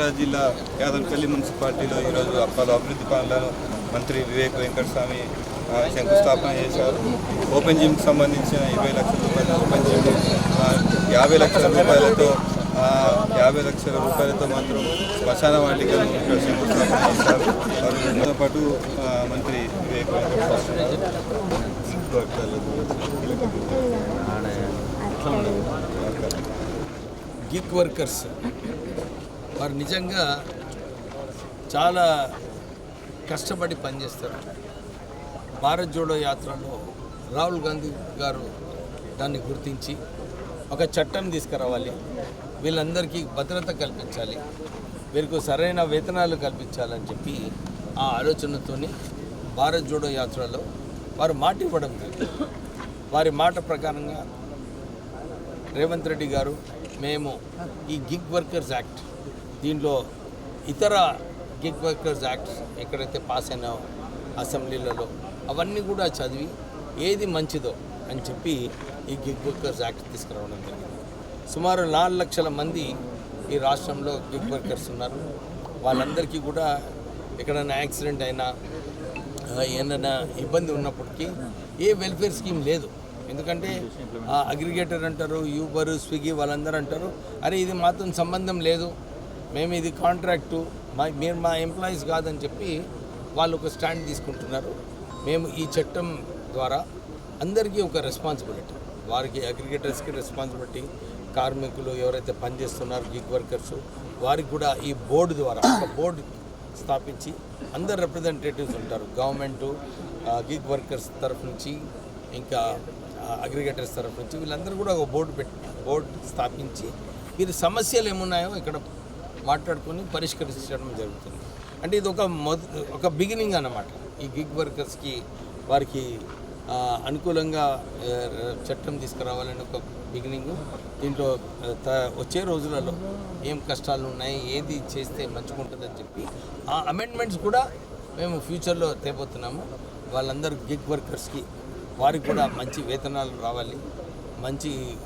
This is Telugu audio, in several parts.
మంచిర్యాల జిల్లా యాదవపల్లి మున్సిపాలిటీలో ఈరోజు పలు అభివృద్ధి పనులను మంత్రి వివేక్ వెంకటస్వామి శంకుస్థాపన చేశారు. ఓపెన్ జిమ్కి సంబంధించిన ఇరవై లక్షల రూపాయల ఓపెన్ జిమ్ యాభై లక్షల రూపాయలతో యాభై లక్షల రూపాయలతో మాత్రం శ్మశాన వాటికను ఇక్కడ శంకుస్థాపన చేశారు. వారితో పాటు మంత్రి వివేక్ వెంకటస్వామి గిగ్ వర్కర్స్. వారు నిజంగా చాలా కష్టపడి పనిచేస్తారు. భారత్ జోడో యాత్రలో రాహుల్ గాంధీ గారు దాన్ని గుర్తించి ఒక చట్టం తీసుకురావాలి. వీళ్ళందరికీ భద్రత కల్పించాలి. వీరికి సరైన వేతనాలు కల్పించాలని చెప్పి ఆ ఆలోచనతోని భారత్ జోడో యాత్రలో వారు మాట ఇవ్వడం జరిగింది. వారి మాట ప్రకారంగా రేవంత్ రెడ్డి గారు మేము ఈ గిగ్ వర్కర్స్ యాక్ట్ దీనిలో ఇతర గిగ్ వర్కర్స్ యాక్ట్స్ ఎక్కడైతే పాస్ అయినా అసెంబ్లీలలో అవన్నీ కూడా చదివి ఏది మంచిదో అని చెప్పి ఈ గిగ్ వర్కర్స్ యాక్ట్ తీసుకురావడం జరిగింది. సుమారు నాలుగు లక్షల మంది ఈ రాష్ట్రంలో గిగ్ వర్కర్స్ ఉన్నారు. వాళ్ళందరికీ కూడా ఎక్కడైనా యాక్సిడెంట్ అయినా ఏదైనా ఇబ్బంది ఉన్నప్పటికీ ఏ వెల్ఫేర్ స్కీమ్ లేదు. ఎందుకంటే అగ్రిగేటర్ అంటారు యూబర్ స్విగ్గీ వాళ్ళందరూ అంటారు అరే ఇది మాత్రం సంబంధం లేదు. మేము ఇది కాంట్రాక్టు మా మీరు మా ఎంప్లాయీస్ కాదని చెప్పి వాళ్ళు ఒక స్టాండ్ తీసుకుంటున్నారు. మేము ఈ చట్టం ద్వారా అందరికీ ఒక రెస్పాన్సిబిలిటీ వారికి అగ్రిగేటర్స్కి రెస్పాన్సిబిలిటీ కార్మికులు ఎవరైతే పనిచేస్తున్నారో గిగ్ వర్కర్స్ వారికి కూడా ఈ బోర్డు ద్వారా ఒక బోర్డు స్థాపించి అందరు రిప్రజెంటేటివ్స్ ఉంటారు. గవర్నమెంటు గిగ్ వర్కర్స్ తరఫు నుంచి ఇంకా అగ్రిగేటర్స్ తరఫు నుంచి వీళ్ళందరూ కూడా ఒక బోర్డు పెట్టి బోర్డు స్థాపించి వీరి సమస్యలు ఏమున్నాయో ఇక్కడ మాట్లాడుకొని పరిష్కరించడం జరుగుతుంది. అంటే ఇది ఒక మొద ఒక బిగినింగ్ అన్నమాట. ఈ గిగ్ వర్కర్స్కి వారికి అనుకూలంగా చట్టం తీసుకురావాలని ఒక బిగినింగ్ దీంట్లో త- వచ్చే రోజులలో ఏం కష్టాలు ఉన్నాయి ఏది చేస్తే మంచిగుంటుందని చెప్పి ఆ అమెండ్మెంట్స్ కూడా మేము ఫ్యూచర్లో తేపోతున్నాము వాళ్ళందరూ గిగ్ వర్కర్స్కి వారికి కూడా మంచి వేతనాలు రావాలి. మంచి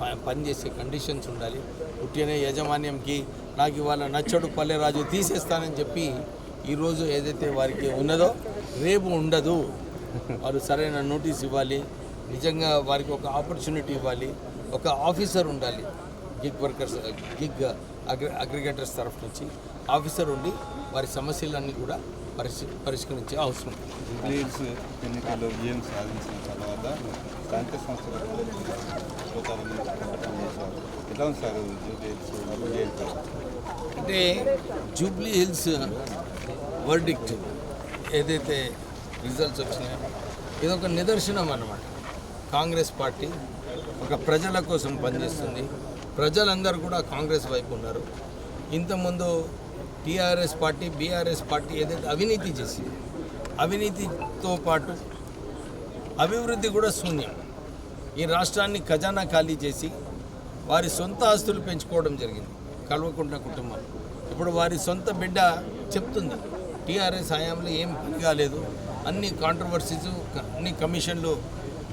ప- పనిచేసే కండిషన్స్ ఉండాలి. పుట్టిన యాజమాన్యంకి నాకు ఇవాళ నచ్చడు పల్లెరాజు తీసేస్తానని చెప్పి ఈరోజు ఏదైతే వారికి ఉన్నదో రేపు ఉండదు. వారు సరైన నోటీస్ ఇవ్వాలి. నిజంగా వారికి ఒక ఆపర్చునిటీ ఇవ్వాలి. ఒక ఆఫీసర్ ఉండాలి. Gig workers gig agri aggregators తరఫు నుంచి ఆఫీసర్ ఉండి వారి సమస్యలన్నీ కూడా పరిశీ పరిష్కరించే అవసరం. ఎన్నికల్లో విజయం సాధించిన తర్వాత స్థానిక ఎలా ఉంది సార్? జూబ్లీహిల్స్ అంటే జూబ్లీ హిల్స్ వర్డిక్ట్ ఏదైతే రిజల్ట్స్ వచ్చినాయో ఇది ఒక నిదర్శనం అన్నమాట. కాంగ్రెస్ పార్టీ ఒక ప్రజల కోసం పనిచేస్తుంది. ప్రజలందరూ కూడా కాంగ్రెస్ వైపు ఉన్నారు. ఇంతకుముందు టీఆర్ఎస్ పార్టీ బీఆర్ఎస్ పార్టీ ఏదైతే అవినీతి చేసింది అవినీతితో పాటు అభివృద్ధి కూడా శూన్యం. ఈ రాష్ట్రాన్ని ఖజానా ఖాళీ చేసి వారి సొంత ఆస్తులు పెంచుకోవడం జరిగింది కల్వకుంట్ల కుటుంబం. ఇప్పుడు వారి సొంత బిడ్డ చెప్తుంది టీఆర్ఎస్ హయాంలో ఏం పని కాలేదు అన్ని కాంట్రవర్సీస్ అన్ని కమిషన్లు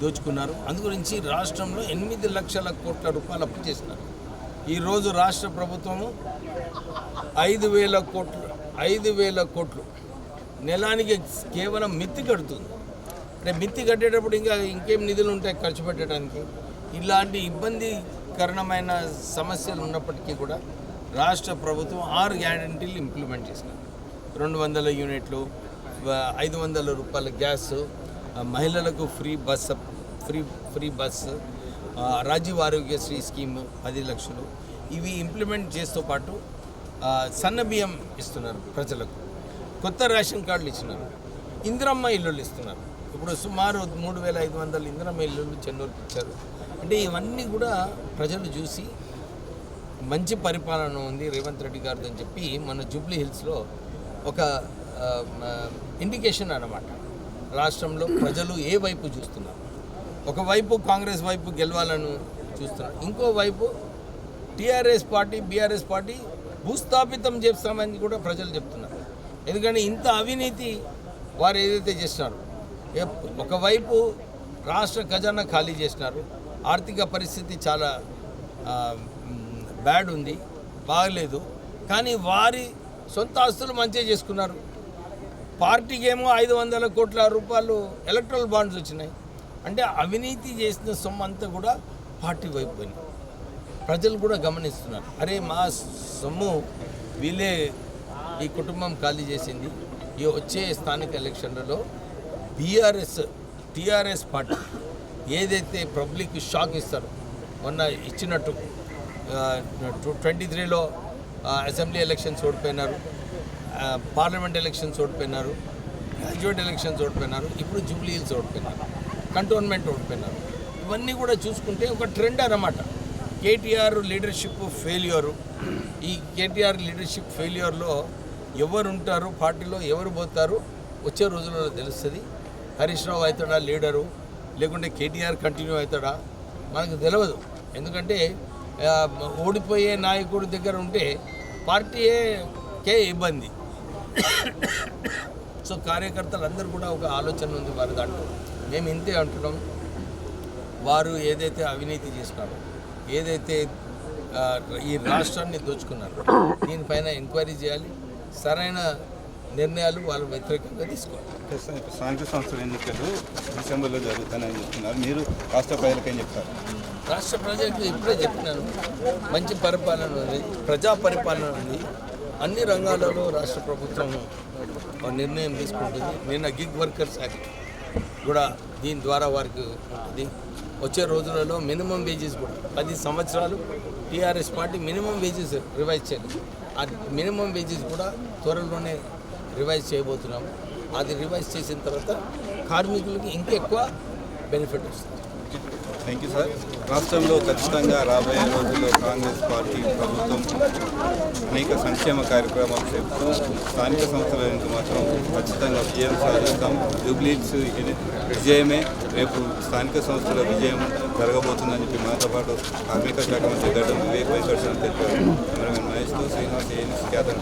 దోచుకున్నారు. అందుగురించి రాష్ట్రంలో ఎనిమిది లక్షల కోట్ల రూపాయలు అప్పు చేసినారు. ఈరోజు రాష్ట్ర ప్రభుత్వము ఐదు వేల కోట్లు ఐదు వేల కోట్లు. నెలానికి కేవలం మిత్తి కడుతుంది. అంటే మిత్తి కట్టేటప్పుడు ఇంకా ఇంకేం నిధులు ఉంటాయి ఖర్చు పెట్టడానికి? ఇలాంటి ఇబ్బందికరణమైన సమస్యలు ఉన్నప్పటికీ కూడా రాష్ట్ర ప్రభుత్వం ఆరు గ్యారంటీలు ఇంప్లిమెంట్ చేసినారు రెండు వందల యూనిట్లు ఐదు వందల రూపాయల గ్యాస్ మహిళలకు free bus free free bus Rajiv Aarogyasri scheme పది లక్షలు. ఇవి ఇంప్లిమెంట్ చేస్తూ పాటు సన్న బియ్యం ఇస్తున్నారు ప్రజలకు. కొత్త రేషన్ కార్డులు ఇచ్చినారు. ఇందిరమ్మ ఇల్లులు ఇస్తున్నారు. ఇప్పుడు సుమారు మూడు వేల ఐదు వందల ఇందిరమ్మ ఇల్లులు చెన్నూరుకి ఇచ్చారు. అంటే ఇవన్నీ కూడా ప్రజలు చూసి మంచి పరిపాలన ఉంది రేవంత్ రెడ్డి గారిది అని చెప్పి మన జూబ్లీ హిల్స్లో ఒక ఇండికేషన్ అన్నమాట. రాష్ట్రంలో ప్రజలు ఏ వైపు చూస్తున్నారు? ఒకవైపు కాంగ్రెస్ వైపు గెలవాలని చూస్తున్నారు. ఇంకోవైపు టీఆర్ఎస్ పార్టీ బీఆర్ఎస్ పార్టీ భూస్థాపితం చేస్తామని కూడా ప్రజలు చెప్తున్నారు. ఎందుకంటే ఇంత అవినీతి వారు ఏదైతే చేసినారో ఒకవైపు రాష్ట్ర ఖజానా ఖాళీ చేసినారు. ఆర్థిక పరిస్థితి చాలా బ్యాడ్ ఉంది బాగలేదు. కానీ వారి సొంత ఆస్తులు మంచిగా చేసుకున్నారు. పార్టీకి ఏమో ఐదు వందల కోట్ల రూపాయలు ఎలక్ట్రల్ బాండ్స్ వచ్చినాయి. అంటే అవినీతి చేసిన సొమ్ము అంతా కూడా పార్టీ వైపు పోయింది. ప్రజలు కూడా గమనిస్తున్నారు. అరే మా సొమ్ము వీళ్ళే ఈ కుటుంబం ఖాళీ చేసింది. ఈ వచ్చే స్థానిక ఎలక్షన్లలో బీఆర్ఎస్ టీఆర్ఎస్ పార్టీ ఏదైతే పబ్లిక్ షాక్ ఇస్తారో మొన్న ఇచ్చినట్టు ట్వంటీ త్రీలో అసెంబ్లీ ఎలక్షన్స్ ఓడిపోయినారు. పార్లమెంట్ ఎలక్షన్స్ ఓడిపోయినారు గ్రాడ్యుయేట్ ఎలక్షన్స్ ఓడిపోయినారు ఇప్పుడు జూబ్లీ హిల్స్ ఓడిపోయినారు కంటోన్మెంట్ ఓడిపోయినారు. ఇవన్నీ కూడా చూసుకుంటే ఒక ట్రెండ్ అన్నమాట. కేటీఆర్ లీడర్షిప్ ఫెయిల్యూరు ఈ కేటీఆర్ లీడర్షిప్ ఫెయిల్యూర్లో ఎవరు ఉంటారు పార్టీలో ఎవరు పోతారు వచ్చే రోజుల్లో తెలుస్తుంది. హరీష్ రావు అవుతాడా లీడరు లేకుంటే కేటీఆర్ కంటిన్యూ అవుతాడా? మనకు తెలియదు ఎందుకంటే ఓడిపోయే నాయకుడి దగ్గర ఉంటే పార్టీకే ఇబ్బంది. సో కార్యకర్తలు అందరూ కూడా ఒక ఆలోచన ఉంది వారి దాంట్లో. మేము ఇంతే అంటున్నాం. వారు ఏదైతే అవినీతి చేసినారో ఏదైతే ఈ రాష్ట్రాన్ని దోచుకున్నారో దీనిపైన ఎంక్వైరీ చేయాలి. సరైన నిర్ణయాలు వాళ్ళు వ్యతిరేకంగా తీసుకోవాలి. స్థానిక సంస్థలు ఎన్నికలు డిసెంబర్లో జరుగుతాయని చెప్తున్నారు. మీరు రాష్ట్ర ప్రజలకు ఏం చెప్తారు? రాష్ట్ర ప్రజలకు ఇప్పుడే చెప్పినాను. మంచి పరిపాలన ఉంది ప్రజా పరిపాలన ఉంది. అన్ని రంగాలలో రాష్ట్ర ప్రభుత్వం నిర్ణయం తీసుకుంటుంది. నిన్న గిగ్ వర్కర్స్ యాక్ట్ కూడా దీని ద్వారా వారికి ఉంటుంది. వచ్చే రోజులలో మినిమం వేజెస్ కూడా పది సంవత్సరాలు TRS party minimum wages revise చేయాలి ఆ మినిమం వేజెస్ కూడా త్వరలోనే రివైజ్ చేయబోతున్నాము. అది రివైజ్ చేసిన తర్వాత కార్మికులకి ఇంకెక్కువ బెనిఫిట్ వస్తుంది. థ్యాంక్ యూ సార్ రాష్ట్రంలో ఖచ్చితంగా రాబోయే రోజుల్లో కాంగ్రెస్ పార్టీ ప్రభుత్వం అనేక సంక్షేమ కార్యక్రమాలు చేస్తూ స్థానిక సంస్థల నుంచి మాత్రం ఖచ్చితంగా విజయం సాధిస్తాం. జూబ్లీస్ విజయమే. రేపు స్థానిక సంస్థల విజయం జరగబోతుందని చెప్పి మనతో పాటు కార్మిక శాఖ మంత్రి గడ్డం వివేక్ వెంకటేశ్వర తెలిపారు. కెమెరామెన్ మహేష్తో శ్రీనివాస్ ఏఎన్ఎస్ ఖ్యాతం